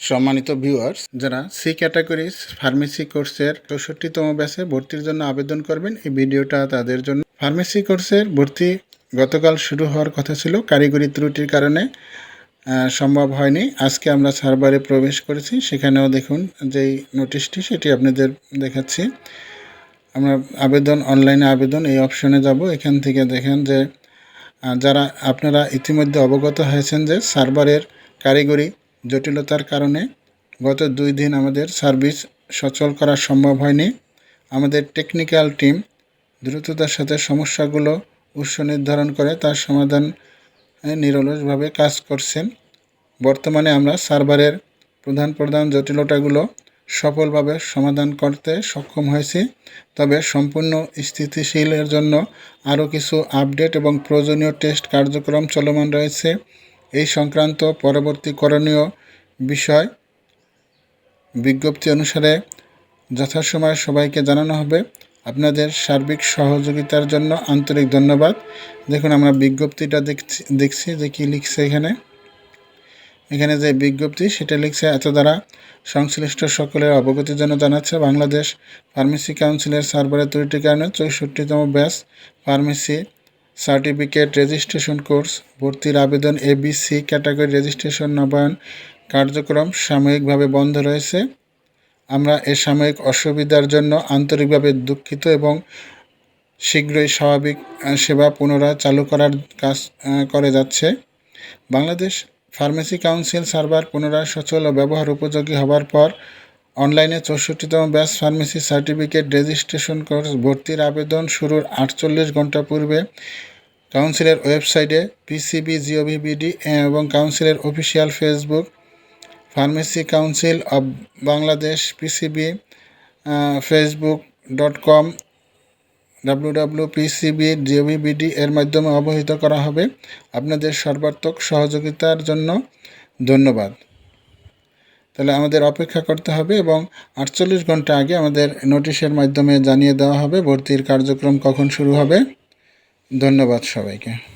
সম্মানিত ভিউয়ার্স যারা C category pharmacy কোর্সের চৌষট্টিতম ব্যাচে ভর্তির জন্য আবেদন করবেন, এই ভিডিওটা তাদের জন্য। ফার্মেসি কোর্সের ভর্তি গতকাল শুরু হওয়ার কথা ছিল, কারিগরি ত্রুটির কারণে সম্ভব হয়নি। আজকে আমরা সার্ভারে প্রবেশ করেছি, সেখানেও দেখুন যেই নোটিশটি সেটি আপনাদের দেখাচ্ছি। আমরা আবেদন অনলাইনে আবেদন, এই অপশনে যাব। এখান থেকে দেখেন যে যারা, আপনারা ইতিমধ্যে অবগত হয়েছেন যে সার্ভারের কারিগরি জটিলতার কারণে গত দুই দিন আমাদের সার্ভিস সচল করা সম্ভব হয়নি। আমাদের টেকনিক্যাল টিম দ্রুততার সাথে সমস্যাগুলো উৎস নির্ধারণ করে তার সমাধান নিরলসভাবে কাজ করছেন। বর্তমানে আমরা সার্ভারের প্রধান প্রধান জটিলতাগুলো সফলভাবে সমাধান করতে সক্ষম হয়েছি। তবে সম্পূর্ণ স্থিতিশীলের জন্য আরও কিছু আপডেট এবং প্রয়োজনীয় টেস্ট কার্যক্রম চলমান রয়েছে। এই সংক্রান্ত পরবর্তী করণীয় বিষয় বিজ্ঞপ্তি অনুসারে যথাসময়ে সবাইকে জানানো হবে। আপনাদের সার্বিক সহযোগিতার জন্য আন্তরিক ধন্যবাদ। দেখুন, আমরা বিজ্ঞপ্তিটা দেখছি দেখছি যে কী লিখছে এখানে। এখানে যে বিজ্ঞপ্তি, সেটা লিখছে এত দ্বারা সংশ্লিষ্ট সকলের অবগতির জন্য জানাচ্ছে। বাংলাদেশ ফার্মেসি কাউন্সিলের সার্ভারের ত্রুটির কারণে চৌষট্টিতম ব্যাস ফার্মেসি সার্টিফিকেট রেজিস্ট্রেশন কোর্স, ভর্তির আবেদন এবিসি ক্যাটাগরি রেজিস্ট্রেশন নবায়ন কার্যক্রম সাময়িকভাবে বন্ধ রয়েছে। আমরা এ সাময়িক অসুবিধার জন্য আন্তরিকভাবে দুঃখিত এবং শীঘ্রই স্বাভাবিক সেবা পুনরায় চালু করার কাজ করে যাচ্ছে। বাংলাদেশ ফার্মেসি কাউন্সিল সার্ভার পুনরায় সচল ও ব্যবহার উপযোগী হবার পর অনলাইনে চৌষট্টিতম batch pharmacy certificate registration course ভর্তির আবেদন শুরুর আটচল্লিশ ঘণ্টা পূর্বে কাউন্সিলের ওয়েবসাইটে পিসিবি, জিওভিবিডি এবং কাউন্সিলের official Facebook, pharmacy council of Bangladesh, PCB Facebook dot com W W PCB GOVBD এর মাধ্যমে অবহিত করা হবে। আপনাদের সর্বাত্মক সহযোগিতার জন্য ধন্যবাদ। তাহলে আমাদের অপেক্ষা করতে হবে এবং আটচল্লিশ ঘণ্টা আগে আমাদের নোটিশের মাধ্যমে জানিয়ে দেওয়া হবে ভর্তির কার্যক্রম কখন শুরু হবে। ধন্যবাদ সবাইকে।